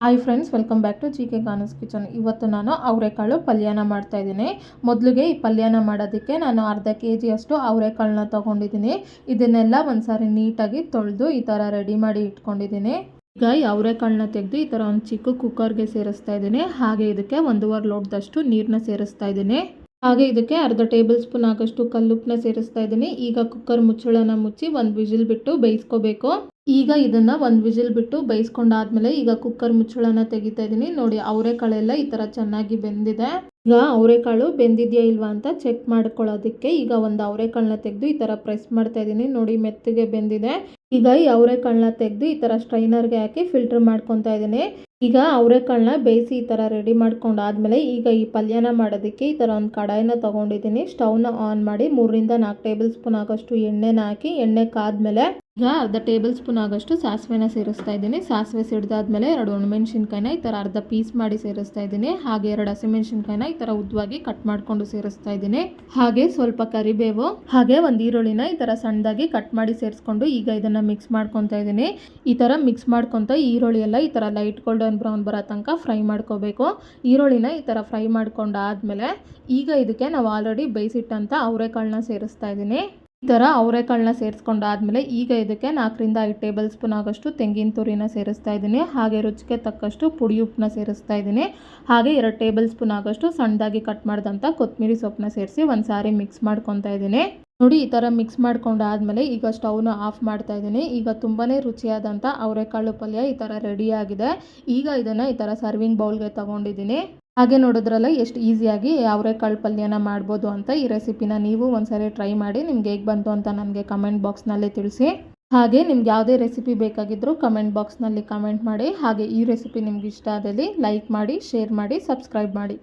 Hi friends welcome back to G K Gana's kitchen ಇವತ್ತು ನಾನು ಅವರೆಕಾಳು ಪಲ್ಯನ ಮಾಡ್ತಾ ಇದ್ದೀನಿ. ಮೊದಲಿಗೆ ಈ ಪಲ್ಯನ ಮಾಡೋದಕ್ಕೆ ನಾನು ಅರ್ಧ ಕೆ ಜಿಯಷ್ಟು ಅವರೆಕಾಳನ್ನ ತೊಗೊಂಡಿದ್ದೀನಿ. ಇದನ್ನೆಲ್ಲ ಒಂದ್ಸಾರಿ ನೀಟಾಗಿ ತೊಳೆದು ಈ ಥರ ರೆಡಿ ಮಾಡಿ ಇಟ್ಕೊಂಡಿದ್ದೀನಿ. ಈಗ ಈ ಅವರೆಕಾಳನ್ನ ತೆಗೆದು ಈ ಥರ ಒಂದು ಚಿಕ್ಕ ಕುಕ್ಕರ್ಗೆ ಸೇರಿಸ್ತಾ ಇದ್ದೀನಿ. ಹಾಗೆ ಇದಕ್ಕೆ ಒಂದೂವರೆ ಲೋಟದಷ್ಟು ನೀರನ್ನ ಸೇರಿಸ್ತಾ ಇದ್ದೀನಿ. ಹಾಗೆ ಇದಕ್ಕೆ ಅರ್ಧ ಟೇಬಲ್ ಸ್ಪೂನ್ ಆಗಷ್ಟು ಕಲ್ಲುಪ್ಪನ್ನ ಸೇರಿಸ್ತಾ ಇದ್ದೀನಿ. ಈಗ ಕುಕ್ಕರ್ ಮುಚ್ಚಳನ ಮುಚ್ಚಿ ಒಂದು ವಿಜಿಲ್ ಬಿಟ್ಟು ಬೇಯಿಸ್ಕೋಬೇಕು. ಈಗ ಇದನ್ನ ಒಂದು ವಿಜಿಲ್ ಬಿಟ್ಟು ಬೇಯಿಸ್ಕೊಂಡಾದ್ಮೇಲೆ ಈಗ ಕುಕ್ಕರ್ ಮುಚ್ಚಳನ ತೆಗಿತಾ ಇದ್ದೀನಿ. ನೋಡಿ, ಅವರೆಕಾಳೆಲ್ಲ ಈ ತರ ಚೆನ್ನಾಗಿ ಬೆಂದಿದೆ. ಈಗ ಅವರೆಕಾಳು ಬೆಂದಿದ್ಯಾ ಇಲ್ವಾ ಅಂತ ಚೆಕ್ ಮಾಡ್ಕೊಳ್ಳೋದಕ್ಕೆ ಈಗ ಒಂದು ಅವರೆಕಾಳನ್ನ ತೆಗೆದು ಈ ತರ ಪ್ರೆಸ್ ಮಾಡ್ತಾ ಇದ್ದೀನಿ. ನೋಡಿ, ಮೆತ್ತಗೆ ಬೆಂದಿದೆ. ಈಗ ಈ ಅವರೆಕಾಳನ್ನ ತೆಗೆದು ಈ ಥರ ಸ್ಟ್ರೈನರ್ಗೆ ಹಾಕಿ ಫಿಲ್ಟರ್ ಮಾಡ್ಕೊತಾ ಇದ್ದೀನಿ. ಈಗ ಅವರೆಕಾಳನ್ನ ಬೇಯಿಸಿ ಈ ಥರ ರೆಡಿ ಮಾಡ್ಕೊಂಡಾದ್ಮೇಲೆ ಈಗ ಈ ಪಲ್ಯನ ಮಾಡೋದಕ್ಕೆ ಈ ಥರ ಒಂದು ಕಡಾಯಿನ ತೊಗೊಂಡಿದ್ದೀನಿ. ಸ್ಟವ್ನ ಆನ್ ಮಾಡಿ ಮೂರರಿಂದ ನಾಲ್ಕು ಟೇಬಲ್ ಸ್ಪೂನ್ ಆಗೋಷ್ಟು ಎಣ್ಣೆನ ಹಾಕಿ ಎಣ್ಣೆ ಕಾದ್ಮೇಲೆ ಈಗ ಅರ್ಧ ಟೇಬಲ್ ಸ್ಪೂನ್ ಆಗೋಷ್ಟು ಸಾಸಿವೆನ ಸೇರಿಸ್ತಾ ಇದ್ದೀನಿ. ಸಾಸಿವೆ ಸಿಡ್ದಾದ್ಮೇಲೆ ಎರಡು ಒಣಮೆಣ್ಸಿನ್ಕಾಯಿನ ಈ ಥರ ಅರ್ಧ ಪೀಸ್ ಮಾಡಿ ಸೇರಿಸ್ತಾ ಇದ್ದೀನಿ. ಹಾಗೆ ಎರಡು ಹಸಿಮೆಣ್ಸಿನ್ಕಾಯಿನ ಈ ಥರ ಉದ್ದವಾಗಿ ಕಟ್ ಮಾಡಿಕೊಂಡು ಸೇರಿಸ್ತಾ ಇದ್ದೀನಿ. ಹಾಗೆ ಸ್ವಲ್ಪ ಕರಿಬೇವು, ಹಾಗೆ ಒಂದು ಈರುಳ್ಳಿನ ಈ ಥರ ಸಣ್ಣದಾಗಿ ಕಟ್ ಮಾಡಿ ಸೇರಿಸ್ಕೊಂಡು ಈಗ ಇದನ್ನು ಮಿಕ್ಸ್ ಮಾಡ್ಕೊತಾ ಇದ್ದೀನಿ. ಈ ಥರ ಮಿಕ್ಸ್ ಮಾಡ್ಕೊತ ಈರುಳ್ಳಿ ಎಲ್ಲ ಈ ಥರ ಲೈಟ್ ಗೋಲ್ಡನ್ ಬ್ರೌನ್ ಬರೋ ತನಕ ಫ್ರೈ ಮಾಡ್ಕೋಬೇಕು. ಈರುಳ್ಳಿನ ಈ ಥರ ಫ್ರೈ ಮಾಡ್ಕೊಂಡಾದಮೇಲೆ ಈಗ ಇದಕ್ಕೆ ನಾವು ಆಲ್ರೆಡಿ ಬೇಯಿಸಿಟ್ಟಂಥ ಅವರೆಕಾಳನ್ನ ಸೇರಿಸ್ತಾ ಇದ್ದೀನಿ. ಈ ಥರ ಅವರೆಕಾಳನ್ನ ಸೇರಿಸ್ಕೊಂಡಾದ್ಮೇಲೆ ಈಗ ಇದಕ್ಕೆ ನಾಲ್ಕರಿಂದ ಐದು ಟೇಬಲ್ ಸ್ಪೂನ್ ಆಗೋಷ್ಟು ತೆಂಗಿನ ತುರಿನ ಸೇರಿಸ್ತಾ ಇದ್ದೀನಿ. ಹಾಗೆ ರುಚಿಗೆ ತಕ್ಕಷ್ಟು ಪುಡಿ ಉಪ್ಪನ್ನ ಸೇರಿಸ್ತಾ ಇದ್ದೀನಿ. ಹಾಗೆ ಎರಡು ಟೇಬಲ್ ಸ್ಪೂನ್ ಆಗೋಷ್ಟು ಸಣ್ಣದಾಗಿ ಕಟ್ ಮಾಡಿದಂಥ ಕೊತ್ತಂಬರಿ ಸೊಪ್ಪನ್ನ ಸೇರಿಸಿ ಒಂದು ಸಾರಿ ಮಿಕ್ಸ್ ಮಾಡ್ಕೊತಾ ಇದ್ದೀನಿ. ನೋಡಿ, ಈ ಥರ ಮಿಕ್ಸ್ ಮಾಡ್ಕೊಂಡಾದ್ಮೇಲೆ ಈಗ ಸ್ಟವ್ನ ಆಫ್ ಮಾಡ್ತಾ ಇದ್ದೀನಿ. ಈಗ ತುಂಬಾ ರುಚಿಯಾದಂಥ ಅವರೆಕಾಳು ಪಲ್ಯ ಈ ಥರ ರೆಡಿಯಾಗಿದೆ ಈಗ ಇದನ್ನು ಈ ಥರ ಸರ್ವಿಂಗ್ ಬೌಲ್ಗೆ ತೊಗೊಂಡಿದ್ದೀನಿ. ಹಾಗೆ ನೋಡಿದ್ರಲ್ಲ, ಎಷ್ಟು ಈಸಿಯಾಗಿ ಅವರೆಕಾಳು ಪಲ್ಯನ ಮಾಡ್ಬೋದು ಅಂತ ಈ ರೆಸಿಪಿನ ನೀವು ಒಂದ್ಸರಿ ಟ್ರೈ ಮಾಡಿ, ನಿಮ್ಗೆ ಹೇಗೆ ಬಂತು ಅಂತ ನನಗೆ ಕಮೆಂಟ್ ಬಾಕ್ಸ್ನಲ್ಲಿ ತಿಳಿಸಿ. ಹಾಗೆ ನಿಮ್ಗೆ ಯಾವುದೇ ರೆಸಿಪಿ ಬೇಕಾಗಿದ್ದರೂ ಕಮೆಂಟ್ ಬಾಕ್ಸ್ನಲ್ಲಿ ಕಮೆಂಟ್ ಮಾಡಿ. ಹಾಗೆ ಈ ರೆಸಿಪಿ ನಿಮ್ಗೆ ಇಷ್ಟ ಆದಲ್ಲಿ ಲೈಕ್ ಮಾಡಿ ಶೇರ್ ಮಾಡಿ ಸಬ್ಸ್ಕ್ರೈಬ್ ಮಾಡಿ.